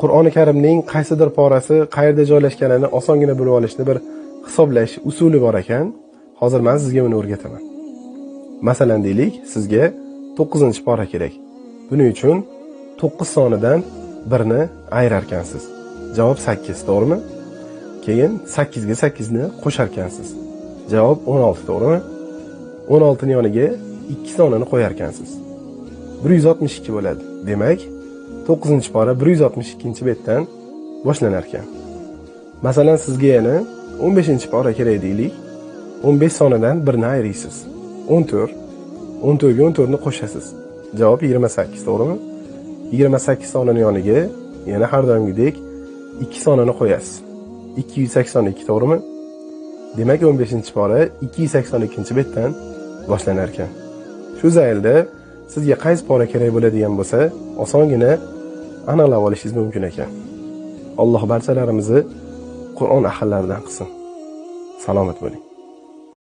qur'oni karimning qaysidir porasi qayerda joylashganini osongina bilib olishni bir hisoblash usuli bor ekan. Hozir man sizga buni o'rgataman. Masalan deylik sizga to'qqizinchi pora kerak. Buning uchun to'qqiz sonidan birni ayirarkansiz. Javob sakkiz to'g'rimi? Keyin sakkizga sakkizni qo'sharkansiz. Javob o'n olti to'g'rimi? O'n oltini yoniga ikki sonini qo'yarkansiz. Bir yuz oltmish ikki bo'ladi. Demak to'qqizinchi pora bir yuz oltmish ikkinchi betdan boshlanar ekan masalan sizga yana o'n beshinchi pora kerak deylik o'n besh sonidan birni ayiriysiz. o'n to'rt o'n to'rtga o'n to'rtni qo'shasiz. Javob yigirma sakkiz to'g'rimi? Yigirma sakkiz sonini yoniga yana har doimgidek ikki sonini qo'yasiz. ikki yuz sakson ikki to'g'rimi? Demak o'n beshinchi pora ikki yuz sakson ikkinchi betdan boshlanar ekan shu zaylda sizga qaysi pora kerak bo'ladigan bo'lsa osongina aniqlab olishingiz mumkin ekan. Alloh barchalarimizni qur'on ahllaridan qilsin. Salomat bo'ling.